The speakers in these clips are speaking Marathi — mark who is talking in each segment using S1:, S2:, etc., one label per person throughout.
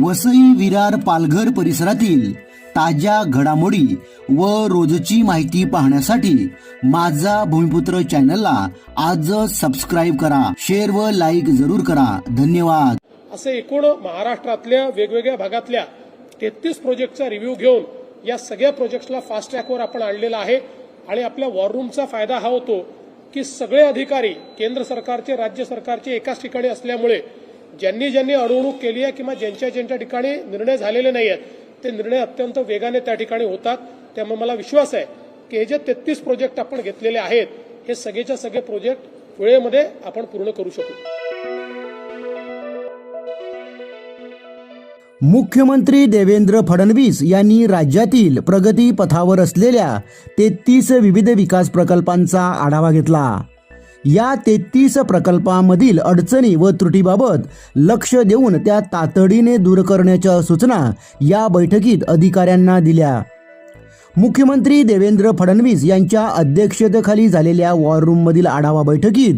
S1: वसई विरार पालघर परिसरातील ताज्या घडामोडी व रोजची माहिती पाहण्यासाठी माझा भूमिपुत्र चॅनलला आज सबस्क्राईब करा शेअर व लाईक जरूर करा. धन्यवाद.
S2: असे एकूण महाराष्ट्रातल्या वेगवेगळ्या भागातल्या तेहतीस प्रोजेक्टचा रिव्ह्यू घेऊन या सगळ्या प्रोजेक्ट्सला फास्ट ट्रॅकवर आपण आणलेला आहे आणि आपल्या वॉर रूमचा फायदा हा होतो की सगळे अधिकारी केंद्र सरकारचे राज्य सरकारचे एकाच ठिकाणी असल्यामुळे ज्यांनी ज्यांनी अडवणूक केली आहे किंवा ज्यांच्या ज्यांच्या ठिकाणी निर्णय झालेले नाही आहेत ते निर्णय अत्यंत वेगाने त्या ठिकाणी होतात. त्यामुळे मला विश्वास आहे की हे जे तेहतीस प्रोजेक्ट आपण घेतलेले आहेत हे सगळेच्या सगळे प्रोजेक्ट वेळेमध्ये आपण पूर्ण करू शकू.
S1: मुख्यमंत्री देवेंद्र फडणवीस यांनी राज्यातील प्रगती पथावर असलेल्या तेहतीस विविध विकास प्रकल्पांचा आढावा घेतला. या तेहतीस प्रकल्पामधील अडचणी व त्रुटीबाबत लक्ष देऊन त्या तातडीने दूर करण्याच्या सूचना या बैठकीत अधिकाऱ्यांना दिल्या. मुख्यमंत्री देवेंद्र फडणवीस यांच्या अध्यक्षतेखाली झालेल्या वॉर रूममधील आढावा बैठकीत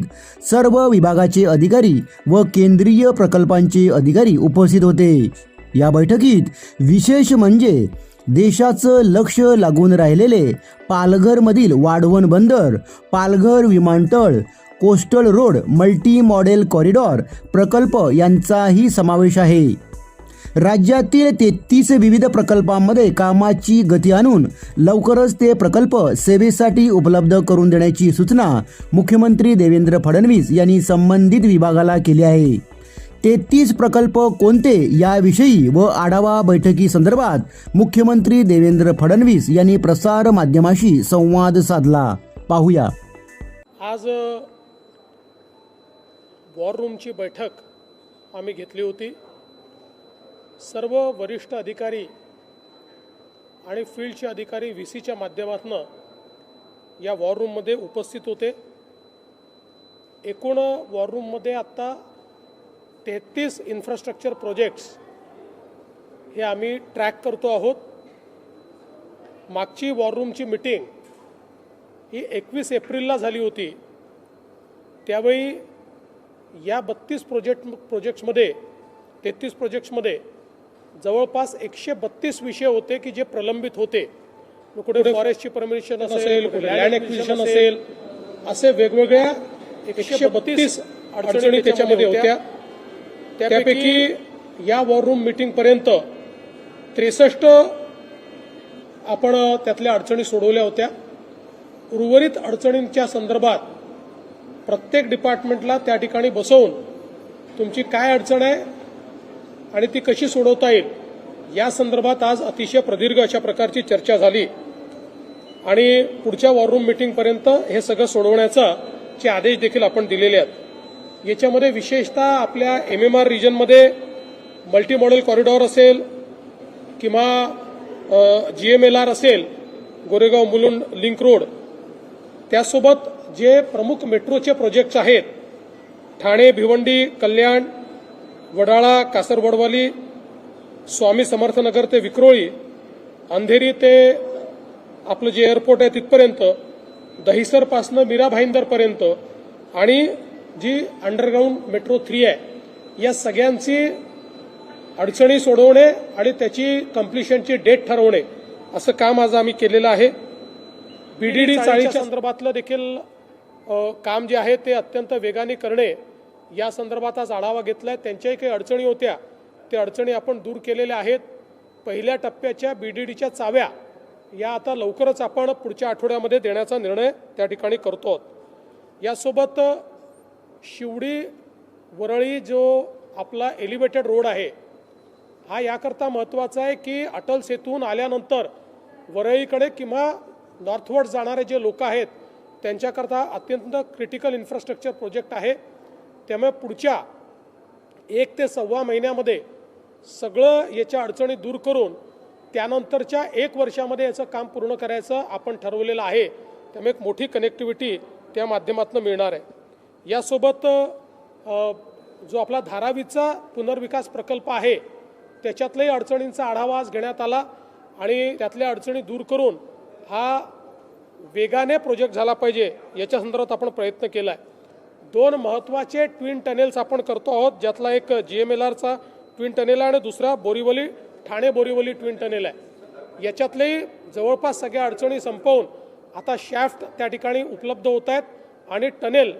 S1: सर्व विभागाचे अधिकारी व केंद्रीय प्रकल्पांचे अधिकारी उपस्थित होते. या बैठकीत विशेष म्हणजे देशाचं लक्ष लागून राहिलेले पालघरमधील वाढवण बंदर पालघर विमानतळ coastal road multi modal corridor प्रकल्प यांचाही समावेश आहे. राज्यातील तेहतीस विविध प्रकल्पांमध्ये कामाची गती आणून लवकरच ते प्रकल्प सेवेसाठी उपलब्ध करून देण्याची सूचना मुख्यमंत्री देवेंद्र फडणवीस यांनी संबंधित विभागाला केली आहे. तेहतीस प्रकल्प कोणते याविषयी व आढावा बैठकी संदर्भात मुख्यमंत्री देवेंद्र फडणवीस यांनी प्रसार माध्यमाशी संवाद साधला. पाहूया.
S2: आज वॉर रूमची बैठक आम्ही घेतली होती. सर्व वरिष्ठ अधिकारी आणि फील्डचे अधिकारी व्ही सीच्या माध्यमातून या वॉर रूममध्ये उपस्थित होते. एकूण वॉर रूममध्ये आत्ता तेहतीस इन्फ्रास्ट्रक्चर प्रोजेक्ट्स हे आम्ही ट्रॅक करतो आहोत. मागची वॉर रूमची मिटिंग ही एकवीस एप्रिलला झाली होती. त्यावेळी या बत्तीस प्रोजेक्ट प्रोजेक्ट्समध्ये तेहतीस प्रोजेक्ट्समध्ये जवळपास एकशे बत्तीस विषय होते की जे प्रलंबित होते. कुठे फॉरेस्टची परमिशन असेल लँड ॲक्विजिशन असेल असे वेगवेगळ्या एकशे बत्तीस अडचणी त्याच्यामध्ये होत्या. त्यापैकी या वॉर रूम मिटिंगपर्यंत त्रेसष्ट आपण त्यातल्या अडचणी सोडवल्या होत्या. उर्वरित अडचणींच्या संदर्भात प्रत्येक डिपार्टमेंटला त्या ठिकाणी बसवून तुमची काय अडचण आहे आणि ती कशी सोडवता येईल या संदर्भात आज अतिशय प्रदीर्घ अशा प्रकारची चर्चा झाली. आणि पुढच्या वॉर रूम मिटिंगपर्यंत हे सगळं सोडवण्याचा चे आदेश देखील आपण दिलेले आहेत. याच्यामध्ये विशेषतः आपल्या एम एम आर रिजनमध्ये मल्टी मॉडेल कॉरिडॉर असेल किंवा जी एम एल आर असेल गोरेगाव मुलुंड लिंक रोड त्यासोबत जे प्रमुख मेट्रोचे प्रोजेक्ट्स आहेत ठाणे भिवंडी कल्याण वडाळा कासरवडवाली स्वामी समर्थनगर ते विक्रोळी अंधेरी ते आपलं जे एअरपोर्ट आहे तिथपर्यंत दहिसरपासनं मीरा भाईंदरपर्यंत आणि जी अंडरग्राऊंड मेट्रो थ्री आहे या सगळ्यांची अडचणी सोडवणे आणि त्याची कम्प्लिशनची डेट ठरवणे असं काम आज आम्ही केलेलं आहे. बीडीडी चाळीच्या संदर्भातलं देखील काम जे आहे ते अत्यंत वेगाने करणे या संदर्भात आज आढावा घेतलाय. त्यांच्याही काही अडचणी होत्या त्या अडचणी आपण दूर केलेल्या आहेत. पहिल्या टप्प्याच्या बीडीडीच्या चाव्या या आता लवकरच आपण पुढच्या आठवड्यामध्ये देण्याचा निर्णय त्या ठिकाणी करतो आहोत. यासोबत शिवडी वरळी जो आपला एलिव्हेटेड रोड आहे हा याकरता महत्त्वाचा आहे की अटल सेतून आल्यानंतर वरळीकडे किंवा नॉर्थवर्ड जाणारे जे लोक आहेत त्यांच्याकरता अत्यंत क्रिटिकल इन्फ्रास्ट्रक्चर प्रोजेक्ट आहे. त्यामुळे पुढच्या एक ते सव्वा महिन्यामध्ये सगळं याच्या अडचणी दूर करून त्यानंतरच्या एक वर्षामध्ये याचं काम पूर्ण करायचं आपण ठरवलेलं आहे. त्यामुळे एक मोठी कनेक्टिव्हिटी त्या माध्यमातून मिळणार आहे. यासोबत जो आपला धारावीचा पुनर्विकास प्रकल्प आहे त्याच्यातल्याही अडचणींचा आढावा आज घेण्यात आला आणि त्यातल्या अडचणी दूर करून हा वेगाने प्रोजेक्ट झाला पाहिजे याच्या संदर्भात आपण प्रयत्न केला आहे दोन महत्त्वाचे ट्विन टनेल्स आपण करतो आहोत ज्यातला एक जी एम एल आरचा ट्विन टनेल आहे आणि दुसरा बोरिवली ठाणे बोरिवली ट्विन टनेल आहे. याच्यातलेही जवळपास सगळ्या अडचणी संपवून आता शॅफ्ट त्या ठिकाणी उपलब्ध होत आहेत आणि टनेल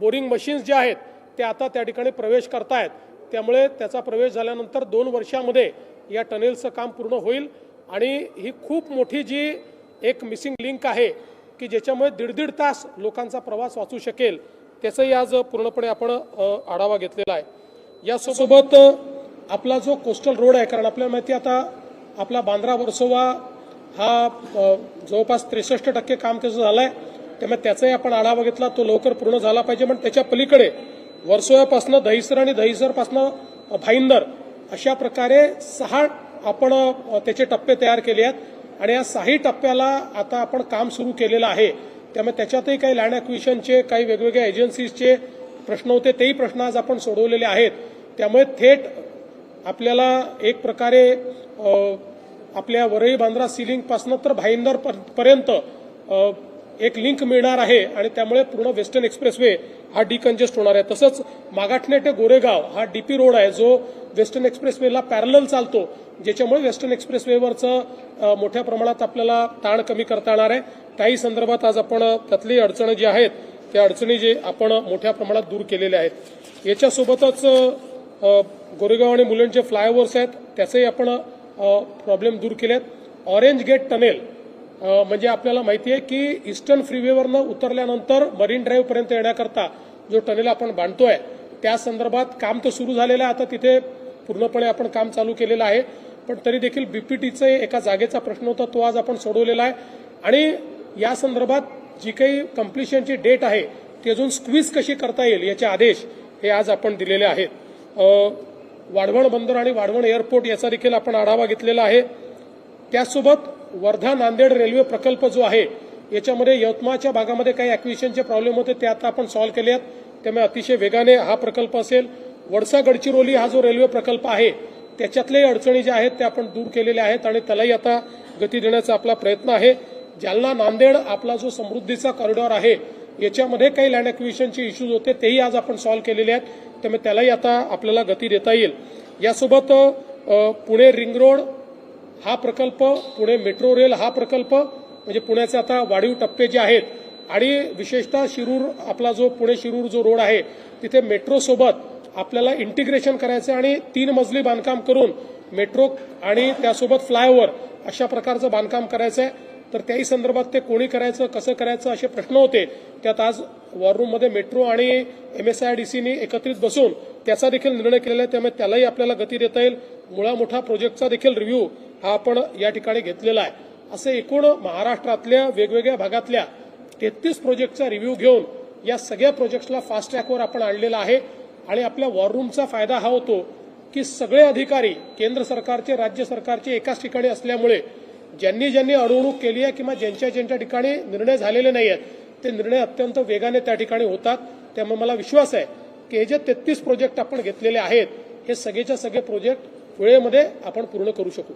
S2: बोरिंग मशीन्स जे आहेत ते आता त्या ठिकाणी प्रवेश करतायत. त्यामुळे त्याचा प्रवेश झाल्यानंतर दोन वर्षामध्ये या टनेलचं काम पूर्ण होईल. आणि ही खूप मोठी जी एक मिसिंग लिंक आहे की ज्याच्यामुळे दीड दीड तास लोकांचा प्रवास वाचू शकेल त्याचाही आज पूर्णपणे आपण आढावा घेतलेला आहे. यासोबत आपला जो कोस्टल रोड आहे कारण आपल्याला माहिती आहे आता आपला बांद्रा वर्सोवा हा जवळपास त्रेसष्ट टक्के काम त्याचं झालं आहे त्यामुळे त्याचाही आपण आढावा घेतला तो लवकर पूर्ण झाला पाहिजे. पण त्याच्या पलीकडे वर्सोयापासनं दहिसर आणि दहिसरपासनं भाईंदर अशा प्रकारे सहा आपण त्याचे टप्पे तयार केले आहेत. आणि या सहाही टप्प्याला आता आपण काम सुरू केलेलं आहे. त्यामुळे त्याच्यातही काही लँड ॲक्विशनचे काही वेगवेगळ्या एजन्सीजचे प्रश्न होते तेही प्रश्न आज आपण सोडवलेले आहेत. त्यामुळे थेट आपल्याला एक प्रकारे आपल्या वरळी बांद्रा सिलिंगपासनं तर भाईंदर पर्यंत एक लिंक मिळणार आहे आणि त्यामुळे पूर्ण वेस्टर्न एक्सप्रेसवे हा डिकंजेस्ट होणार आहे. तसंच मागाठणे ते गोरेगाव हा डीपी रोड आहे जो वेस्टर्न एक्सप्रेसवेला पॅरल चालतो ज्याच्यामुळे वेस्टर्न एक्सप्रेसवेवरचं मोठ्या प्रमाणात आपल्याला ताण कमी करता येणार आहे. त्याही संदर्भात आज आपण त्यातली अडचणी जी आहेत त्या अडचणी जे आपण मोठ्या प्रमाणात दूर केलेल्या आहेत. याच्यासोबतच गोरेगाव आणि मुलांचे फ्लायओव्हर्स आहेत त्याचेही आपण प्रॉब्लेम दूर केले आहेत ऑरेंज गेट टनेल म्हणजे आपल्याला माहिती आहे की ईस्टर्न फ्रीवेवरनं उतरल्यानंतर मरीन ड्राईव्हपर्यंत येण्याकरता जो टनेल आपण बांधतोय त्या संदर्भात काम तर सुरू झालेलं आहे. आता तिथे पूर्णपणे आपण काम चालू केलेलं आहे. पण तरी देखील बीपीटीचं एका जागेचा प्रश्न होता तो आज आपण सोडवलेला आहे. आणि या संदर्भात जी काही कम्प्लिशनची डेट आहे ती अजून स्क्वीज कशी करता येईल याचे आदेश हे आज आपण दिलेले आहेत. वाढवण बंदर आणि वाढवण एअरपोर्ट याचा देखील आपण आढावा घेतलेला आहे. त्याचसोबत वर्धा नांदेड रेल्वे प्रकल्प जो आहे याच्यामध्ये यवतमाळच्या भागामध्ये काही ॲक्विशनचे प्रॉब्लेम होते ते आता आपण सॉल्व्ह केले आहेत. त्यामुळे अतिशय वेगाने हा प्रकल्प असेल. वडसा गडचिरोली हा जो रेल्वे प्रकल्प आहे त्याच्यातले अडचणी ज्या आहेत त्या आपण दूर केलेल्या आहेत आणि त्यालाही आता गती देण्याचा आपला प्रयत्न आहे. जालना नांदेड आपला जो समृद्धीचा कॉरिडॉर आहे याच्यामध्ये काही लँड ॲक्विशनचे इश्यूज होते तेही आज आपण सॉल्व्ह केलेले आहेत. त्यामुळे त्यालाही आता आपल्याला गती देता येईल. यासोबत पुणे रिंग रोड हा प्रकल्प पुणे मेट्रो रेल हा प्रकल्प म्हणजे पुण्याचे आता वाढीव टप्पे जे आहेत आणि विशेषतः शिरूर आपला जो पुणे शिरूर जो रोड आहे तिथे मेट्रो सोबत आपल्याला इंटिग्रेशन करायचं आणि तीन मजली बांधकाम करून मेट्रो आणि त्यासोबत फ्लायओव्हर अशा प्रकारचं बांधकाम करायचं आहे तर त्याही संदर्भात ते कोणी करायचं कसं करायचं असे प्रश्न होते त्यात आज वॉर रूममध्ये मेट्रो आणि एम एस आय डी सीनी एकत्रित बसून त्याचा देखील निर्णय केलेला आहे. त्यामुळे त्यालाही आपल्याला गती देता येईल. मुळा मोठा प्रोजेक्टचा देखील रिव्ह्यू हा आपण या ठिकाणी घेतलेला आहे. असे एकूण महाराष्ट्रातल्या वेगवेगळ्या भागातल्या तेहतीस प्रोजेक्टचा रिव्ह्यू घेऊन या सगळ्या प्रोजेक्ट्सला फास्ट ट्रॅकवर आपण आणलेला आहे. आणि आपल्या वॉररूमचा फायदा हा होतो की सगळे अधिकारी केंद्र सरकारचे राज्य सरकारचे एकाच ठिकाणी असल्यामुळे ज्यांनी ज्यांनी अडवणूक केली आहे किंवा ज्यांच्या ज्यांच्या ठिकाणी निर्णय झालेले नाही आहेत ते निर्णय अत्यंत वेगाने त्या ठिकाणी होतात. त्यामुळे मला विश्वास आहे की हे जे तेहतीस प्रोजेक्ट आपण घेतलेले आहेत हे सगळेच्या सगळे प्रोजेक्ट वेळेमध्ये आपण पूर्ण करू शकू.